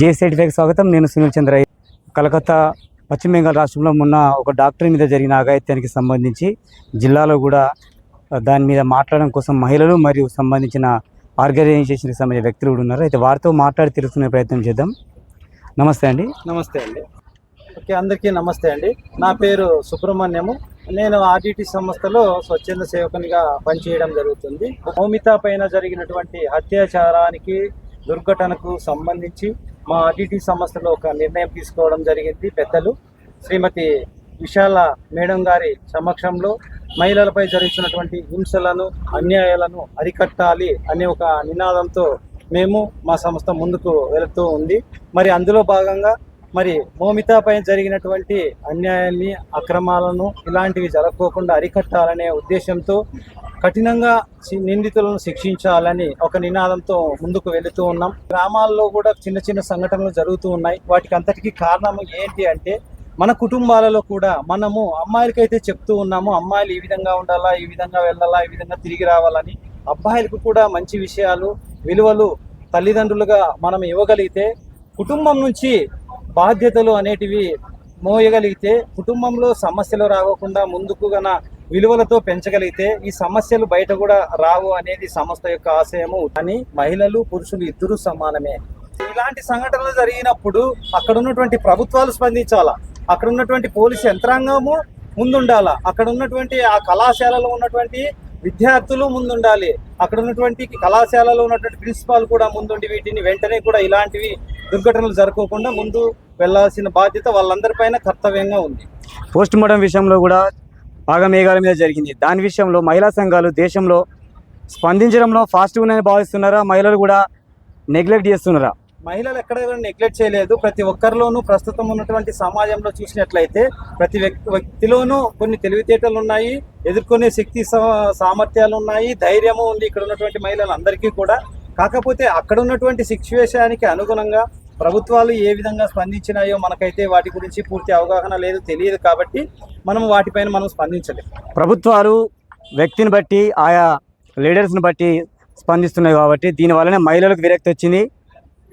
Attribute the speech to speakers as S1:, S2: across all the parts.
S1: జేసీటీకి స్వాగతం. నేను సునీల్ చంద్ర. కలకత్తా పశ్చిమ బెంగాల్ రాష్ట్రంలో మొన్న ఒక డాక్టర్ మీద జరిగిన అఘాయిత్యానికి సంబంధించి జిల్లాలో కూడా దాని మీద మాట్లాడడం కోసం మహిళలు మరియు సంబంధించిన ఆర్గనైజేషన్కి సంబంధించిన వ్యక్తులు కూడా ఉన్నారు. అయితే వారితో మాట్లాడి తెలుసుకునే ప్రయత్నం చేద్దాం. నమస్తే అండి.
S2: నమస్తే అండి. ఓకే అందరికీ నమస్తే అండి. నా పేరు సుబ్రహ్మణ్యము. నేను ఆర్డిటి సంస్థలో స్వచ్ఛంద సేవకునిగా పనిచేయడం జరుగుతుంది. మౌమిత పైన జరిగినటువంటి అత్యాచారానికి దుర్ఘటనకు సంబంధించి మా ఆర్డిటి సంస్థలో ఒక నిర్ణయం తీసుకోవడం జరిగింది. పెద్దలు శ్రీమతి విశాల మేడం గారి సమక్షంలో మహిళలపై జరుగుతున్నటువంటి హింసలను అన్యాయాలను అరికట్టాలి అనే ఒక నినాదంతో మేము మా సంస్థ ముందుకు వెళుతూ ఉంది. మరి అందులో భాగంగా మరి మోమితా పైన జరిగినటువంటి అన్యాయాన్ని అక్రమాలను ఇలాంటివి జరగకోకుండా అరికట్టాలనే ఉద్దేశంతో కఠినంగా నిందితులను శిక్షించాలని ఒక నినాదంతో ముందుకు వెళుతూ ఉన్నాం. గ్రామాల్లో కూడా చిన్న చిన్న సంఘటనలు జరుగుతూ ఉన్నాయి. వాటికి అంతటికీ కారణం ఏంటి అంటే మన కుటుంబాలలో కూడా మనము అమ్మాయిలకైతే చెప్తూ ఉన్నాము అమ్మాయిలు ఈ విధంగా ఉండాలా ఈ విధంగా వెళ్ళాలా ఈ విధంగా తిరిగి రావాలని. అబ్బాయిలకు కూడా మంచి విషయాలు విలువలు తల్లిదండ్రులుగా మనం ఇవ్వగలిగితే కుటుంబం నుంచి బాధ్యతలు అనేటివి మోయగలిగితే కుటుంబంలో సమస్యలు రాకుండా ముందుకు గన విలువలతో పెంచగలిగితే ఈ సమస్యలు బయట కూడా రావు అనేది సంస్థ యొక్క ఆశయము. అని మహిళలు పురుషులు ఇద్దరు సమానమే. ఇలాంటి సంఘటనలు జరిగినప్పుడు అక్కడ ఉన్నటువంటి ప్రభుత్వాలు స్పందించాలా? అక్కడ ఉన్నటువంటి పోలీసు యంత్రాంగము ముందుండాలా? అక్కడ ఉన్నటువంటి ఆ కళాశాలలో ఉన్నటువంటి విద్యార్థులు ముందుండాలి. అక్కడ ఉన్నటువంటి కళాశాలలో ఉన్నటువంటి ప్రిన్సిపాల్ కూడా ముందుండి వీటిని వెంటనే కూడా ఇలాంటివి దుర్ఘటనలు జరగకుండా ముందు వెళ్ళాల్సిన బాధ్యత వాళ్ళందరిపైన కర్తవ్యంగా ఉంది.
S1: పోస్ట్ మార్టం విషయంలో కూడా ఆగమేఘాల మీద జరిగింది. దాని విషయంలో మహిళా సంఘాలు దేశంలో స్పందించడంలో ఫాస్ట్గా ఉన్నాయని భావిస్తున్నారా? మహిళలు కూడా నెగ్లెక్ట్ చేస్తున్నారా?
S2: మహిళలు ఎక్కడ నెగ్లెక్ట్ చేయలేదు. ప్రతి ఒక్కరిలోనూ ప్రస్తుతం ఉన్నటువంటి సమాజంలో చూసినట్లయితే ప్రతి వ్యక్తి వ్యక్తిలోనూ కొన్ని తెలివితేటలు ఉన్నాయి ఎదుర్కొనే శక్తి సామర్థ్యాలు ఉన్నాయి ధైర్యము ఉంది. ఇక్కడ ఉన్నటువంటి మహిళలందరికీ కూడా. కాకపోతే అక్కడ ఉన్నటువంటి సిచ్యువేషానికి అనుగుణంగా ప్రభుత్వాలు ఏ విధంగా స్పందించినాయో మనకైతే వాటి గురించి పూర్తి అవగాహన లేదు తెలియదు కాబట్టి మనం వాటిపైన మనం స్పందించలేం
S1: ప్రభుత్వాలు వ్యక్తిని బట్టి ఆయా లీడర్స్ని బట్టి స్పందిస్తున్నాయి కాబట్టి దీనివల్లనే మహిళలకు విరక్తి వచ్చింది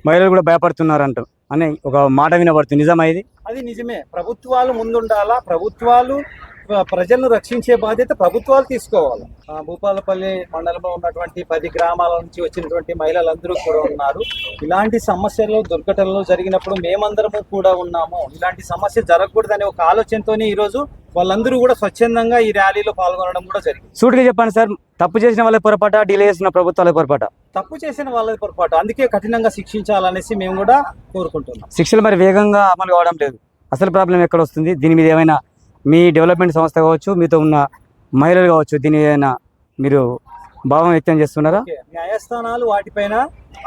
S1: మహిళలు కూడా భయపడుతున్నారంట అని ఒక మాట వినబడుతుంది. నిజమా ఇది?
S2: అది నిజమే. ప్రభుత్వాలు ముందుండాలా? ప్రభుత్వాలు ప్ర- ప్రజలను రక్షించే బాధ్యత ప్రభుత్వాలు తీసుకోవాలి. భూపాలపల్లి మండలంలో ఉన్నటువంటి పది గ్రామాల నుంచి వచ్చినటువంటి మహిళలందరూ కూడా ఉన్నారు. ఇలాంటి సమస్యలు దుర్ఘటనలు జరిగినప్పుడు మేమందరము కూడా ఉన్నాము. ఇలాంటి సమస్య జరగకూడదనే ఒక ఆలోచనతోనే ఈరోజు వాళ్ళందరూ కూడా స్వచ్ఛందంగా ఈ ర్యాలీలో పాల్గొనడం కూడా జరిగింది.
S1: సూటిగా చెప్పండి సార్ తప్పు చేసిన వాళ్ళ పొరపాట డిలే చేసిన ప్రభుత్వాల పొరపాట?
S2: తప్పు చేసిన వాళ్ళది పొరపాటు అందుకే కఠినంగా శిక్షించాలనేసి మేము కూడా కోరుకుంటున్నాం.
S1: శిక్షలు మరి వేగంగా అమలు కావడం లేదు. అసలు ప్రాబ్లం ఎక్కడ వస్తుంది? దీని మీద ఏమైనా మీ డెవలప్మెంట్ సంస్థ కావచ్చు మీతో ఉన్న మహిళలు కావచ్చు దీని ఏమైనా మీరు భావం వ్యక్తం చేస్తున్నారా.
S2: న్యాయస్థానాలు వాటిపైన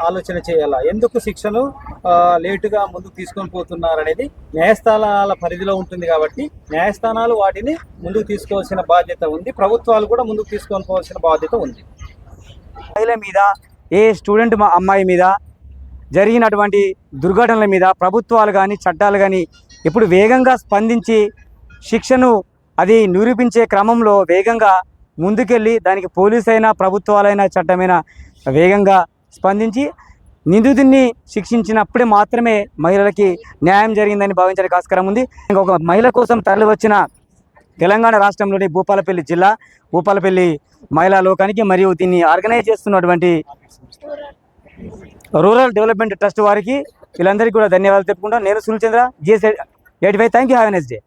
S2: ఆలోచన చేయాలా? ఎందుకు శిక్షను ఆ, లేటుగా ముందుకు తీసుకొని పోతున్నారు అనేది న్యాయస్థానాల పరిధిలో ఉంటుంది కాబట్టి న్యాయస్థానాలు వాటిని ముందుకు తీసుకోవాల్సిన బాధ్యత ఉంది. ప్రభుత్వాలు కూడా ముందుకు తీసుకొని పోవాల్సిన బాధ్యత ఉంది.
S1: మహిళ మీద ఏ స్టూడెంట్ మా అమ్మాయి మీద జరిగినటువంటి దుర్ఘటనల మీద ప్రభుత్వాలు కానీ చట్టాలు కానీ ఇప్పుడు వేగంగా స్పందించి శిక్షను అది నిరూపించే క్రమంలో వేగంగా ముందుకెళ్ళి దానికి పోలీస్ అయినా ప్రభుత్వాలైనా చట్టమైనా వేగంగా స్పందించి నిందితుడిని శిక్షించినప్పుడే మాత్రమే మహిళలకి న్యాయం జరిగిందని భావించడానికి ఆస్కారం ఉంది. ఇంకొక మహిళ కోసం తరలి వచ్చిన తెలంగాణ రాష్ట్రంలోని భూపాలపల్లి జిల్లా భూపాలపల్లి మహిళా లోకానికి మరియు దీన్ని ఆర్గనైజ్ చేస్తున్నటువంటి రూరల్ డెవలప్మెంట్ ట్రస్ట్ వారికి వీళ్ళందరికీ కూడా ధన్యవాదాలు చెప్పుకుంటాం నేను Sunil Chandra GS eighty five. Thank you have yes day.